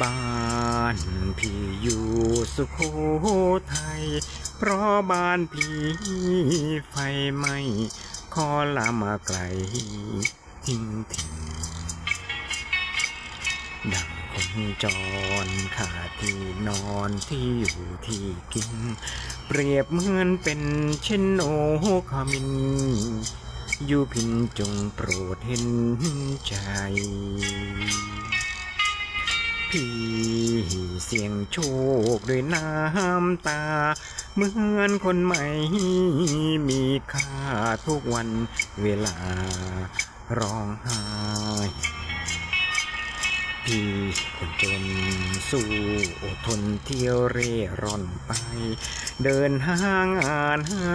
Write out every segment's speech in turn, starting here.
บ้านพี่อยู่สุโขทัย เพราะบ้านพี่ไฟไหม้ขอลามาไกลทิ้งถิ่นดังคนจรขาดที่นอนที่อยู่ที่กิน เปรียบเหมือนเป็นเช่นโอคามิน อยู่พินจงโปรดเห็นใจ พี่เสียงโชคด้วยน้ำตา เหมือนคนใหม่มีค่าทุกวันเวลาร้องไห้พี่คนจนสู้อดทนเที่ยวเร่ร่อนไป เดินห้างอ่านหา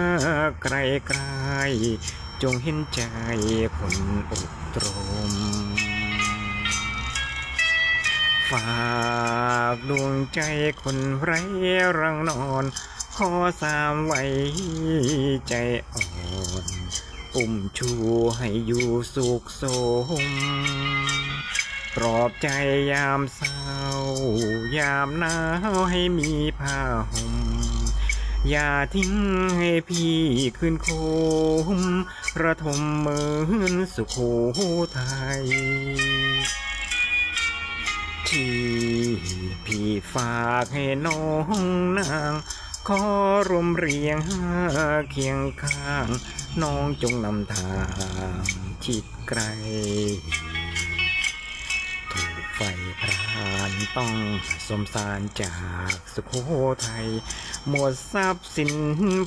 ไกลไกลจงเห็นใจคนอดตรม ฝากดวงใจคนไร้รังนอน ขอสามไว้ใจอ่อนอุ้มชูให้อยู่สุขสมปลอบใจยามเศร้า ยามหนาวให้มีผ้าห่มอย่าทิ้งให้พี่ขึ้นโคมระทมเหมือนสุโขทัย ที่พี่ฝากให้น้องนาง ขอรวมเรียงเคียงข้าง น้องจงนำทางชิดไกล ถูกไฟพรานต้องสมสารจากสุโขทัย หมดทรัพย์สิน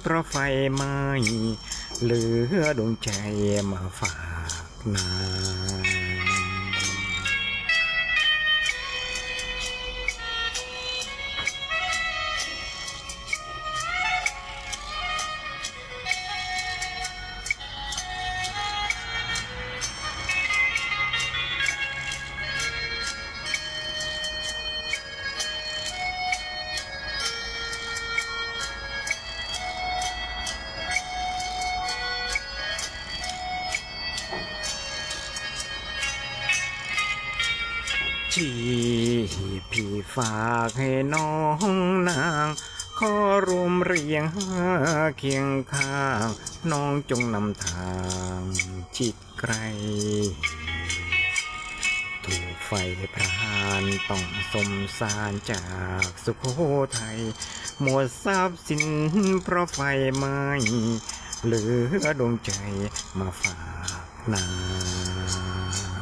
เพราะไฟไหม้เหลือดวงใจมาฝากนา งที่พี่ฝากให้น้องนาง ขอรวมเรียงเคียงข้าง น้องจงนำทางชิดไกล ถูกไฟพรานต้องสมสารจากสุโขทัย หมดทรัพย์สินเพราะไฟไหม้เหลือดวงใจมาฝากนาง